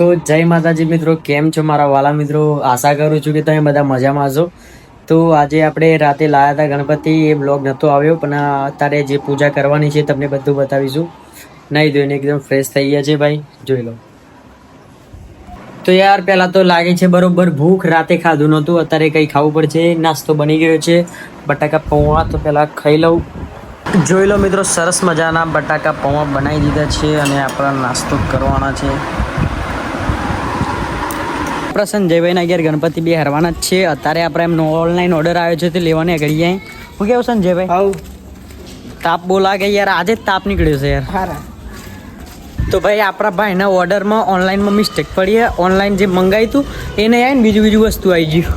તો જય માતાજી મિત્રો, કેમ છો મારા વાલા મિત્રો? આશા કરું છું કે તમે બધા મજામાં છો. તો આજે આપણે રાતે લાયા હતા ગણપતિ, એ બ્લોગ નહોતો આવ્યો, પણ અત્યારે જે પૂજા કરવાની છે તમને બધું બતાવીશું. નહીં ધોઈને એકદમ ફ્રેશ થઈ ગયા છે ભાઈ, જોઈ લો. તો યાર પહેલાં તો લાગે છે બરોબર ભૂખ, રાતે ખાધું નહોતું, અત્યારે કંઈ ખાવું પડશે, નાસ્તો બની ગયો છે. બટાકા પૌવા તો પહેલાં ખાઈ લઉં. જોઈ લો મિત્રો, સરસ મજાના બટાકા પૌવા બનાવી દીધા છે અને આપણા નાસ્તો કરવાના છે. આપણા જયભાઈના ઘેર ગણપતિ બે હરવાના જ છે. અત્યારે આપણે એમનો ઓનલાઈન ઓર્ડર આવ્યો છે તે લેવાને જાય હું કેવું સંજયભાઈ આવું તાપ બોલા કે યાર. આજે જ તાપ નીકળ્યો છે યાર. તો ભાઈ આપણા ભાઈના ઓર્ડરમાં ઓનલાઈનમાં મિસ્ટેક પડી ઓનલાઈન જે મંગાવ્યું હતું એ નહીં આવી ને બીજું બીજું વસ્તુ આવી ગયું.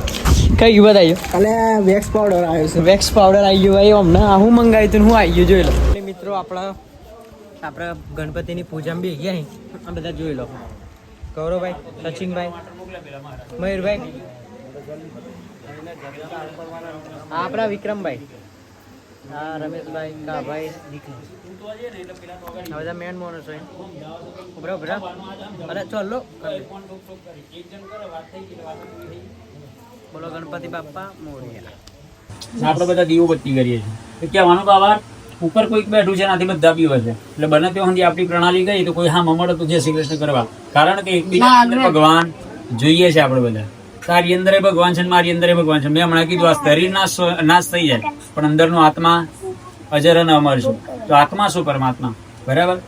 કઈ ગયું બતાવ્યું? અને વેક્સ પાવડર આવ્યો છે. વેક્સ પાવડર આવી ગયું ભાઈ અમને. આ હું મંગાવ્યું હતું હું આવી ગયું જોઈ લો. એટલે મિત્રો આપણા આપણા ગણપતિની પૂજામાં બી ગયા આ બધા જોઈ લો. ગૌરવભાઈ સચિનભાઈ મયુરભાઈ. આપણા વિક્રમભાઈ. હા રમેશભાઈ કાભાઈ આ બધા મેન માણસો છે. ઉભરા ઉભરા અરે ચાલો બોલો ગણપતિ બાપા મોરિયા. આપણે બધા દીવો બત્તી કરીએ છીએ. તો કહેવાનું કે ઉપર કોઈક બેઠું છે નાથી બધા પીવે છે. એટલે બને ત્યાં સુધી આપણી પ્રણાલી ગઈ તો કોઈ હા મમડ તો જય શ્રી કૃષ્ણ કરવા. કારણ કે એકબીજા ભગવાન જોઈએ છે આપણે બધા. તારી અંદર ભગવાન છે મારી અંદર ભગવાન છે. મેં હમણાં કીધું આ શરીર નાશ નાશ થઈ જાય પણ અંદરનો આત્મા અજર અને અમર છે. તો આત્મા શું પરમાત્મા? બરાબર?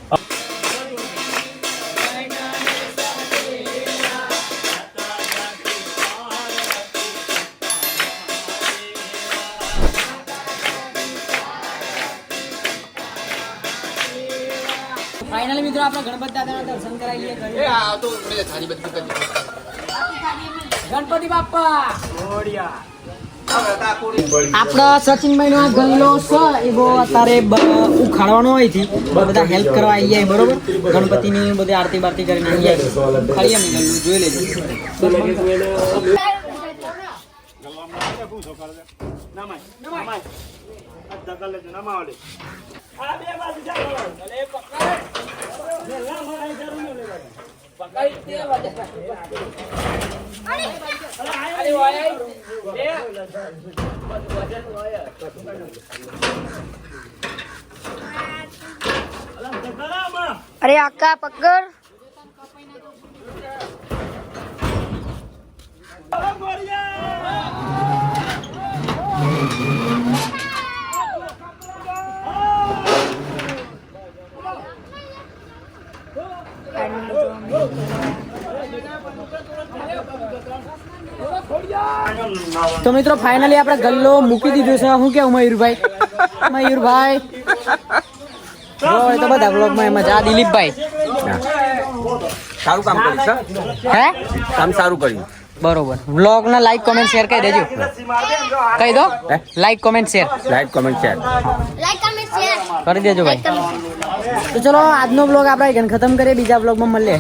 ફાઇનલી મિત્રો આપણે ગણપત દાદાના દર્શન કરાવી લઈએ ગણપતિ બાપ્પા. આપણા સચિનભાઈ નો ગલ્લો છે, એ બહુ અત્યારે ઉખાડવાનો હોય છે. બધા હેલ્પ કરવા આવી જાય, બરોબર? ગણપતિની બધી આરતી બારતી કરીને આવી જાય. ઉખાડીએ ને ગલ્લું જોઈ લેજો. અરે આકા પકડ. તો મિત્રો ફાઇનલી આપણે ગલ્લો મૂકી દીધો છે. શું કેવું મયુરભાઈ? મયુરભાઈ. જો એ તો બધા બ્લોગમાં એમ જ આ દિલીપભાઈ. સારું કામ કર્યું છે હે? કામ સારું કર્યું. બરોબર. વ્લોગ ના લાઈક કોમેન્ટ શેર કરી દેજો. કહી દો. Like comment share like comment share like comment share કરી દેજો ભાઈ. તો ચલો આજનો બ્લોગ આપણે ખતમ કરીએ બીજા બ્લોગમાં મળીએ.